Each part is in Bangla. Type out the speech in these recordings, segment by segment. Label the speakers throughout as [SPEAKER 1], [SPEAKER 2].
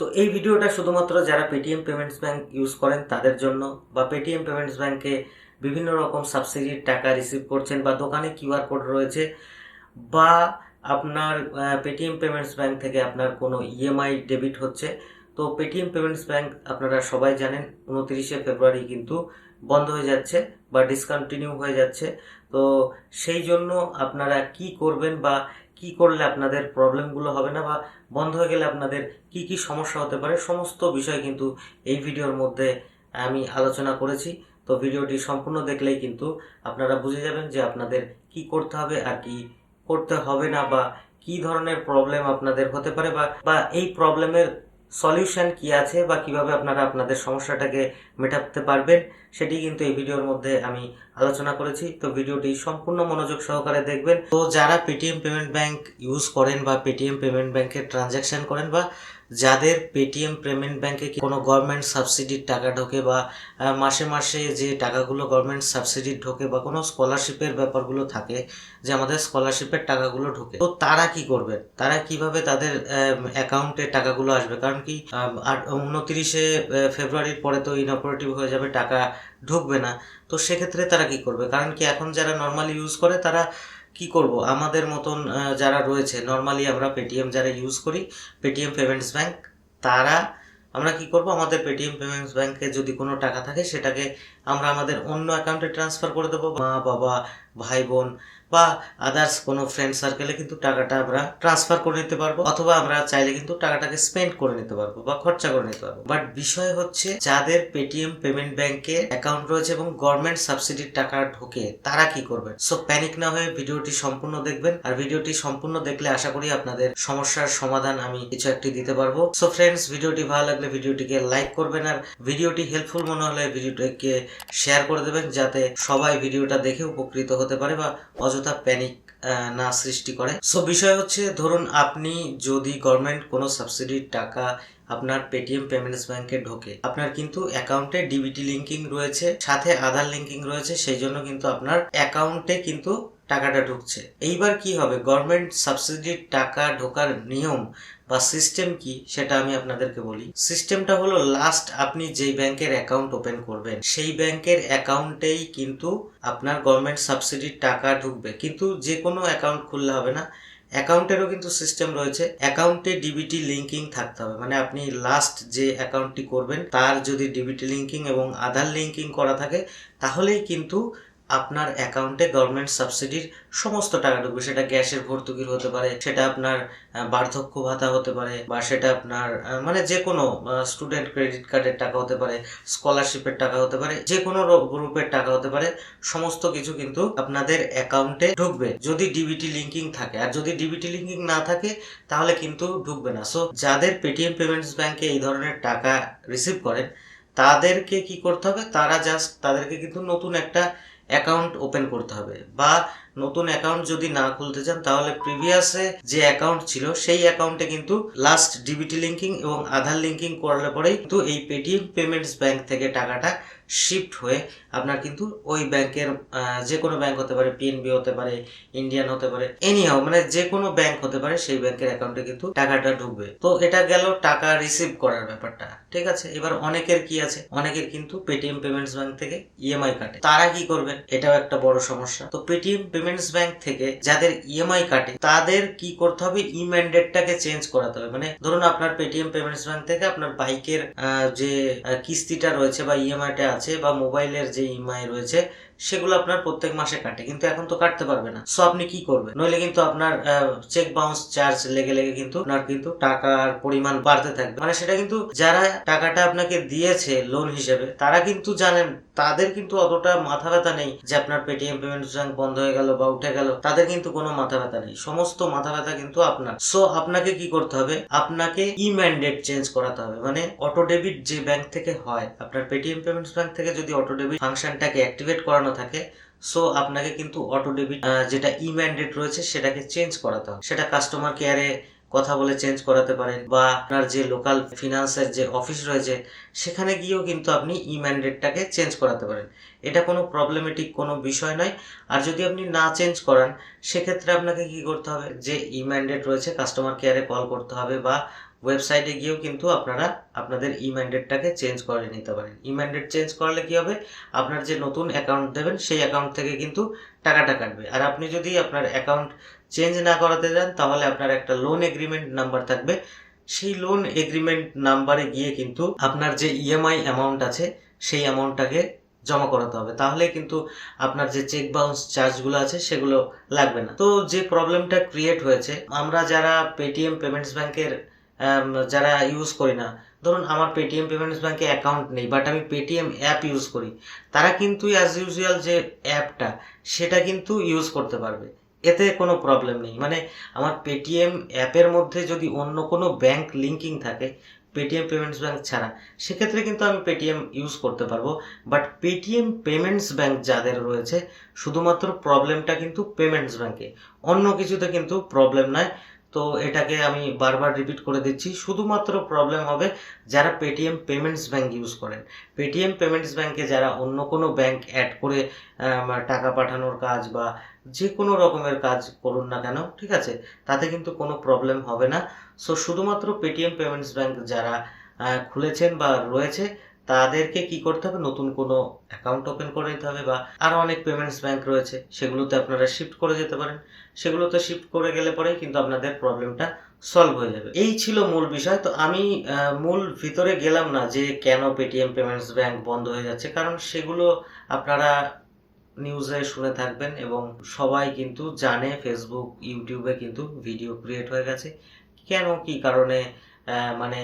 [SPEAKER 1] তো এই ভিডিওটা শুধুমাত্র যারা পেটিএম পেমেন্টস ব্যাংক ইউজ করেন, তাদের জন্য বা পেটিএম পেমেন্টস ব্যাংকে বিভিন্ন রকম সাবসিডির টাকা রিসিভ করছেন বা দোকানে কিউআর কোড রয়েছে বা আপনার পেটিএম পেমেন্টস ব্যাংক থেকে আপনার কোনো ইএমআই ডেবিট হচ্ছে, তো পেটিএম পেমেন্টস ব্যাংক আপনারা সবাই জানেন উনত্রিশে ফেব্রুয়ারি কিন্তু বন্ধ হয়ে যাচ্ছে বা ডিসকন্টিনিউ হয়ে যাচ্ছে, তো সেই জন্য আপনারা কি করবেন বা কি করলে আপনাদের প্রবলেমগুলো হবে না বা বন্ধ হয়ে গেলে আপনাদের কি কি সমস্যা হতে পারে, সমস্ত বিষয় কিন্তু এই ভিডিওর মধ্যে আমি আলোচনা করেছি। তো ভিডিওটি সম্পূর্ণ দেখলেই কিন্তু আপনারা বুঝে যাবেন যে আপনাদের কি করতে হবে আর কি করতে হবে না বা কি ধরনের প্রবলেম আপনাদের হতে পারে বা বা এই প্রবলেমের সলিউশন কি আছে বা কীভাবে আপনারা আপনাদের সমস্যাটাকে মেটাতে পারবেন, সেটি কিন্তু এই ভিডিওর মধ্যে আমি আলোচনা করেছি। তো ভিডিওটি সম্পূর্ণ মনোযোগ সহকারে দেখবেন। তো যারা পেটিএম পেমেন্ট ব্যাংক ইউজ করেন বা পেটিএম পেমেন্ট ব্যাংকে ট্রানজ্যাকশন করেন বা যাদের পেটিএম পেমেন্ট ব্যাংকে কোনো গভর্নমেন্ট সাবসিডির টাকা ঢোকে বা মাসে মাসে যে টাকাগুলো গভর্নমেন্ট সাবসিডির ঢোকে বা কোনো স্কলারশিপের ব্যাপারগুলো থাকে, যে আমাদের স্কলারশিপের টাকাগুলো ঢোকে, তো তারা কি করবেন তারা কীভাবে তাদের অ্যাকাউন্টে টাকাগুলো আসবে? কারণ কি উনত্রিশে ফেব্রুয়ারির পরে তো ইনঅপারেটিভ হয়ে যাবে, টাকা ঢুকবে না, তো সেক্ষেত্রে তারা কি করবে? কারণ কি এখন যারা নর্মালি ইউজ করে, তারা কি করব? আমাদের মতন যারা রয়েছে নর্মালি আমরা পেটিএম যারা ইউজ করি পেটিএম পেমেন্টস ব্যাংক তারা, আমরা কি করব? আমাদের পেটিএম পেমেন্টস ব্যাংকে যদি কোনো টাকা থাকে, সেটাকে আমরা আমাদের অন্য অ্যাকাউন্টে ট্রান্সফার করে দেবো। মা, বাবা, ভাই, বোন বা আদার্স কোনো ফ্রেন্ড সার্কেলে কিন্তু টাকাটা আমরা ট্রান্সফার করে নিতে পারব। অথবা আমরা চাইলে কিন্তু টাকাটাকে স্পেন্ড করে নিতে পারব বা খরচা করে নিতে পারব। বাট বিষয় হচ্ছে, যাদের পেটিএম পেমেন্ট ব্যাংকে অ্যাকাউন্ট রয়েছে এবং গভর্নমেন্ট সাবসিডির টাকা ঢোকে, তারা কি করবে? সো প্যানিক না হয়ে ভিডিওটি সম্পূর্ণ দেখবেন। আর ভিডিওটি সম্পূর্ণ দেখলে আশা করি আপনাদের সমস্যার সমাধান আমি কিছু একটি দিতে পারব। সো ফ্রেন্ডস ভিডিওটি ভালো লাগলে ভিডিওটিকে লাইক করবেন। আর ভিডিওটি হেল্পফুল মনে হলে ভিডিওটিকে শেয়ার করে দেবেন যাতে সবাই ভিডিওটা দেখে উপকৃত হতে পারে বা অযথা প্যানিক না সৃষ্টি করে। সো বিষয় হচ্ছে, ধরুন আপনি যদি গভর্নমেন্ট কোনো সাবসিডির টাকা আপনার পেটিএম পেমেন্টস ব্যাংকে ঢোকে, আপনার কিন্তু অ্যাকাউন্টে ডিবিটি লিঙ্কিং রয়েছে, সাথে আধার লিঙ্কিং রয়েছে, সেই জন্য কিন্তু আপনার অ্যাকাউন্টে কিন্তু টাকাটা ঢুকছে। এইবার কি হবে? গভর্নমেন্ট সাবসিডির টাকা ঢোকার নিয়ম বা সিস্টেম কি সেটা আমি আপনাদেরকে বলি। সিস্টেমটা হলো লাস্ট আপনি যেই ব্যাংকের অ্যাকাউন্ট ওপেন করবেন, সেই ব্যাংকের অ্যাকাউন্টেই কিন্তু আপনার গভর্নমেন্ট সাবসিডির টাকা ঢুকবে। কিন্তু যে কোনো অ্যাকাউন্ট খুললে হবে না। অ্যাকাউন্টেরও কিন্তু সিস্টেম রয়েছে। অ্যাকাউন্টে ডিবিটি লিঙ্কিং থাকতে হবে। মানে আপনি লাস্ট যে অ্যাকাউন্টটি করবেন, তার যদি ডিবিটি লিঙ্কিং এবং আধার লিঙ্কিং করা থাকে, তাহলেই কিন্তু আপনার অ্যাকাউন্টে গভর্নমেন্ট সাবসিডির সমস্ত টাকা ঢুকবে। সেটা গ্যাসের ভর্তুকির হতে পারে, সেটা আপনার বার্ধক্য ভাতা হতে পারে, বা সেটা আপনার মানে যে কোনো স্টুডেন্ট ক্রেডিট কার্ডের টাকা হতে পারে স্কলারশিপের টাকা হতে পারে, যে কোনো গ্রুপের টাকা হতে পারে, সমস্ত কিছু কিন্তু আপনাদের অ্যাকাউন্টে ঢুকবে। যদি ডিবিটি লিঙ্কিং থাকে, আর যদি ডিবিটি লিঙ্কিং না থাকে, তাহলে কিন্তু ঢুকবে না। সো যাদের পেটিএম পেমেন্টস ব্যাংকে এই ধরনের টাকা রিসিভ করেন, তাদেরকে কি করতে হবে? তারা জাস্ট তাদেরকে কিন্তু নতুন একটা অ্যাকাউন্ট ওপেন করতে হবে বা নতুন অ্যাকাউন্ট যদি না খুলতে চান, তাহলে প্রিভিয়াসে যে অ্যাকাউন্ট ছিল, সেই অ্যাকাউন্টে কিন্তু লাস্ট ডিবিটি লিঙ্কিং এবং আধার লিঙ্কিং করলে পরেই কিন্তু এই পেটিএম পেমেন্টস ব্যাংক থেকে টাকাটা শিফট হয়ে আপনার কিন্তু ওই ব্যাংকের যে কোনো ব্যাংক হতে পারে পিএনবি হতে পারে ইন্ডিয়ান হতে পারে এনি এনিহাও মানে যে কোনো ব্যাংক হতে পারে, সেই ব্যাংকের অ্যাকাউন্টে কিন্তু টাকাটা ঢুকবে। তো এটা গেল টাকা রিসিভ করার ব্যাপারটা, ঠিক আছে? এবার অনেকের কি আছে? অনেকের কিন্তু পেটিএম পেমেন্টস ব্যাংক থেকে ইএমআই কাটে। তারা কি করবেন এটাও একটা বড় সমস্যা। তো পেটিএম পেমেন্টস ব্যাংক থেকে যাদের ইএমআই কাটে, তাদের কি করতে হবে? ই ম্যান্ডেটটাকে চেঞ্জ করাতে হবে। মানে ধরুন আপনার পেটিএম পেমেন্টস ব্যাংক থেকে আপনার বাইকের যে কিস্তিটা রয়েছে বা ইএমআইটা আছে বা মোবাইলের যে ইএমআই রয়েছে, সেগুলো আপনার প্রত্যেক মাসে কাটে। কিন্তু এখন তো কাটতে পারবে না। সো আপনি কি করবেন? নইলে কিন্তু আপনার চেক বাউন্স চার্জ লেগে লেগে কিন্তু আপনার কিন্তু টাকার পরিমাণ বাড়তে থাকবে। মানে সেটা কিন্তু যারা টাকাটা আপনাকে দিয়েছে লোন হিসেবে, তারা কিন্তু জানেন, তাদের কিন্তু অতটা মাথা ব্যথা নেই যে আপনার পেটিএম পেমেন্টস ব্যাংক বন্ধ হয়ে গেল বা উঠে গেল, তাদের কিন্তু কোনো মাথা ব্যথা নেই। সমস্ত মাথা ব্যথা কিন্তু আপনার। সো আপনাকে কি করতে হবে? আপনাকে ই ম্যান্ডেট চেঞ্জ করাতে হবে। মানে অটো ডেবিট যে ব্যাংক থেকে হয়, আপনার পেটিএম পেমেন্টস ব্যাংক থেকে যদি অটো ডেবিট ফাংশনটাকে অ্যাক্টিভেট করানো থাকে সো আপনাকে কিন্তু অটো ডেবিট যেটা ই ম্যান্ডেট রয়েছে, সেটাকে চেঞ্জ করাতে হবে। সেটা কাস্টমার কেয়ারে কথা বলে চেঞ্জ করাতে পারেন বা আপনার যে লোকাল ফিনান্সের যে অফিস রয়েছে, সেখানে গিয়েও কিন্তু আপনি ই ম্যান্ডেটটাকে চেঞ্জ করাতে পারেন। এটা কোনো প্রবলেমেটিক কোনো বিষয় নয়। আর যদি আপনি না চেঞ্জ করান, সেক্ষেত্রে আপনাকে কি করতে হবে? যে ই ম্যান্ডেট রয়েছে কাস্টমার কেয়ারে কল করতে হবে বা ওয়েবসাইটে গিয়েও কিন্তু আপনারা আপনাদের ই ম্যান্ডেটটাকে চেঞ্জ করে নিতে পারেন। ই ম্যান্ডেট চেঞ্জ করলে কি হবে? আপনার যে নতুন অ্যাকাউন্ট দেবেন, সেই অ্যাকাউন্ট থেকে কিন্তু টাকাটা কাটবে। আর আপনি যদি আপনার অ্যাকাউন্ট চেঞ্জ না করাতে যান তাহলে আপনার একটা লোন এগ্রিমেন্ট নাম্বার থাকবে। সেই লোন এগ্রিমেন্ট নাম্বারে গিয়ে কিন্তু আপনার যে ইএমআই অ্যামাউন্ট আছে, সেই অ্যামাউন্টটাকে জমা করাতে হবে। তাহলে কিন্তু আপনার যে চেক বাউন্স চার্জগুলো আছে, সেগুলো লাগবে না। তো যে প্রবলেমটা ক্রিয়েট হয়েছে, আমরা যারা পেটিএম পেমেন্টস ব্যাংকের যারা ইউজ করি না, ধরুন আমার পেটিএম পেমেন্টস ব্যাংকে অ্যাকাউন্ট নেই বাট আমি পেটিএম অ্যাপ ইউজ করি, তারা কিন্তু অ্যাজ ইউজুয়াল যে অ্যাপটা সেটা কিন্তু ইউজ করতে পারবে। এতে কোনো প্রবলেম নেই। মানে আমার পেটিএম অ্যাপের মধ্যে যদি অন্য কোনো ব্যাংক লিঙ্কিং থাকে পেটিএম পেমেন্টস ব্যাংক ছাড়া, সেক্ষেত্রে কিন্তু আমি পেটিএম ইউজ করতে পারব। বাট পেটিএম পেমেন্টস ব্যাংক যাদের রয়েছে, শুধুমাত্র প্রবলেমটা কিন্তু পেমেন্টস ব্যাংকে অন্য কিছুতে কিন্তু প্রবলেম নয়। তো এটাকে আমি বারবার রিপিট করে দিচ্ছি। শুধুমাত্র প্রবলেম হবে যারা পেটিএম পেমেন্টস ব্যাঙ্ক ইউজ করেন। পেটিএম পেমেন্টস ব্যাঙ্কে যারা অন্য কোনো ব্যাঙ্ক অ্যাড করে টাকা পাঠানোর কাজ বা যে কোনো রকমের কাজ করুন না কেন, ঠিক আছে? তাতে কিন্তু কোনো প্রবলেম হবে না। সো শুধুমাত্র পেটিএম পেমেন্টস ব্যাঙ্ক যারা খুলেছেন বা রয়েছে তাদেরকে কি করতে হবে? নতুন কোনো অ্যাকাউন্ট ওপেন করে নিতে হবে বা আরও অনেক পেমেন্টস ব্যাংক রয়েছে, সেগুলোতে আপনারা শিফট করে যেতে পারেন। সেগুলোতে শিফট করে গেলে পরেই কিন্তু আপনাদের প্রবলেমটা সলভ হয়ে যাবে। এই ছিল মূল বিষয়। তো আমি মূল ভিতরে গেলাম না যে কেন পেটিএম পেমেন্টস ব্যাংক বন্ধ হয়ে যাচ্ছে, কারণ সেগুলো আপনারা নিউজে শুনে থাকবেন এবং সবাই কিন্তু জানে ফেসবুক ইউটিউবে কিন্তু ভিডিও ক্রিয়েট হয়ে গেছে। কেন, কি কারণে মানে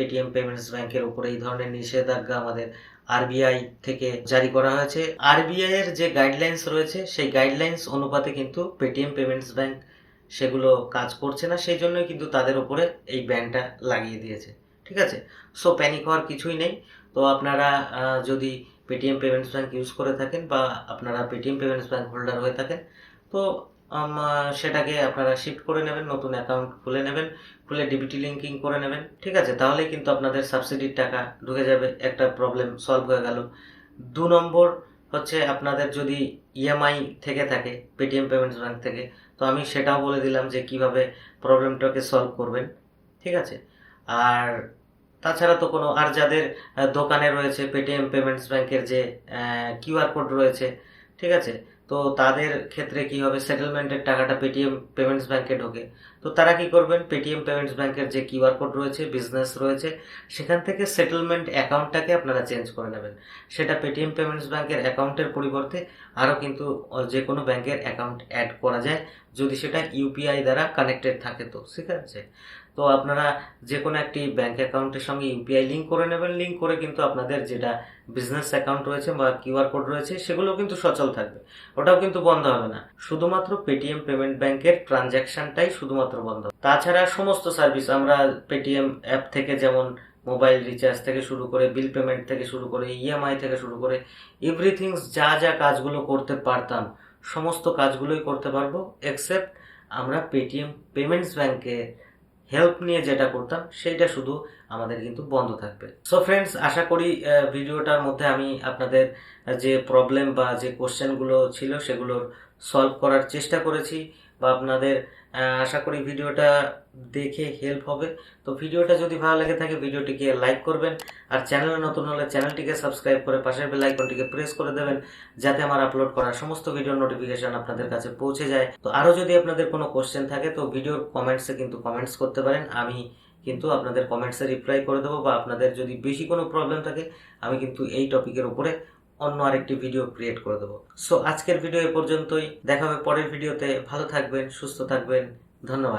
[SPEAKER 1] পেটিএম পেমেন্টস ব্যাংকের উপরে এই ধরনের নিষেধাজ্ঞা আমাদের আরবিআই থেকে জারি করা হয়েছে। আরবিআই এর যে গাইডলাইন্স রয়েছে, সেই গাইডলাইন্স অনুপাতে কিন্তু পেটিএম পেমেন্টস ব্যাংক সেগুলো কাজ করছে না, সেই জন্যই কিন্তু তাদের উপরে এই ব্যানটা লাগিয়ে দিয়েছে। ঠিক আছে? সো প্যানিক হওয়ার কিছুই নেই। তো আপনারা যদি পেটিএম পেমেন্টস ব্যাংক ইউজ করে থাকেন বা আপনারা পেটিএম পেমেন্টস ব্যাংক হোল্ডার হয়ে থাকেন, তো সেটাকে আপনারা শিফট করে নেবেন, নতুন অ্যাকাউন্ট খুলে নেবেন, খুলে ডিবিটি লিঙ্কিং করে নেবেন, ঠিক আছে? তাহলে কিন্তু আপনাদের সাবসিডির টাকা ঢুকে যাবে, একটা প্রবলেম সলভ হয়ে গেল। দু নম্বর হচ্ছে আপনাদের যদি ইএমআই থেকে থাকে পেটিএম পেমেন্টস ব্যাঙ্ক থেকে, তো আমি সেটাও বলে দিলাম যে কীভাবে প্রবলেমটাকে সলভ করবেন, ঠিক আছে? আর তাছাড়া তো কোনো, আর যাদের দোকানে রয়েছে পেটিএম পেমেন্টস ব্যাংকের যে কিউআর কোড রয়েছে, ঠিক আছে? তো তাদের ক্ষেত্রে কি হবে? সেটেলমেন্টের টাকাটা পেটিএম পেমেন্টস ব্যাংকে ঢোকে। তো তারা কি করবেন? পেটিএম পেমেন্টস ব্যাংকের যে কিউআর কোড রয়েছে বিজনেস রয়েছে, সেখান থেকে সেটেলমেন্ট অ্যাকাউন্টটাকে আপনারা চেঞ্জ করে নেবেন। সেটা পেটিএম পেমেন্টস ব্যাংকের অ্যাকাউন্টের পরিবর্তে আরও কিন্তু যে কোনো ব্যাংকের অ্যাকাউন্ট অ্যাড করা যায়, যদি সেটা ইউপিআই দ্বারা কানেক্টেড থাকে তো। ঠিক আছে? তো আপনারা যে কোনো একটি ব্যাংক অ্যাকাউন্টের সঙ্গে ইউপিআই লিঙ্ক করে নেবেন। লিঙ্ক করে কিন্তু আপনাদের যেটা বিজনেস অ্যাকাউন্ট রয়েছে বা কিউআর কোড রয়েছে সেগুলো কিন্তু সচল থাকবে। ওটাও কিন্তু বন্ধ হবে না। শুধুমাত্র পেটিএম পেমেন্ট ব্যাংকের ট্রানজ্যাকশনটাই শুধুমাত্র বন্ধ। তাছাড়া সমস্ত সার্ভিস আমরা পেটিএম অ্যাপ থেকে যেমন মোবাইল রিচার্জ থেকে শুরু করে বিল পেমেন্ট থেকে শুরু করে ইএমআই থেকে শুরু করে এভরিথিংস যা যা কাজগুলো করতে পারতাম, সমস্ত কাজগুলোই করতে পারব এক্সেপ্ট আমরা পেটিএম পেমেন্টস ব্যাংকে হেল্প নিয়ে যেটা করতাম, সেইটা শুধু আমাদের কিন্তু বন্ধ থাকবে। সো ফ্রেন্ডস আশা করি ভিডিওটার মধ্যে আমি আপনাদের যে প্রবলেম বা যে কোশ্চেনগুলো ছিল সেগুলোর সলভ করার চেষ্টা করেছি। বা আপনাদের আশা করি ভিডিওটা দেখে হেল্প হবে। তো ভিডিওটা যদি ভালো লাগে থাকে, ভিডিওটিকে লাইক করবেন। আর চ্যানেলে নতুন হলে চ্যানেলটিকে সাবস্ক্রাইব করে পাশের বেল আইকনটিকে প্রেস করে দেবেন, যাতে আমার আপলোড করা সমস্ত ভিডিওর নোটিফিকেশন আপনাদের কাছে পৌঁছে যায়। তো আরও যদি আপনাদের কোনো কোশ্চেন থাকে, তো ভিডিওর কমেন্টসে কিন্তু কমেন্টস করতে পারেন। আমি কিন্তু আপনাদের কমেন্টসে রিপ্লাই করে দেবো বা আপনাদের যদি বেশি কোনো প্রবলেম থাকে, আমি কিন্তু এই টপিকের উপরে অন্য আরেকটি ভিডিও ক্রিয়েট করে দেবো। সো আজকের ভিডিও এ পর্যন্তই। দেখা হবে পরের ভিডিওতে ভালো থাকবেন, সুস্থ থাকবেন। ধন্যবাদ।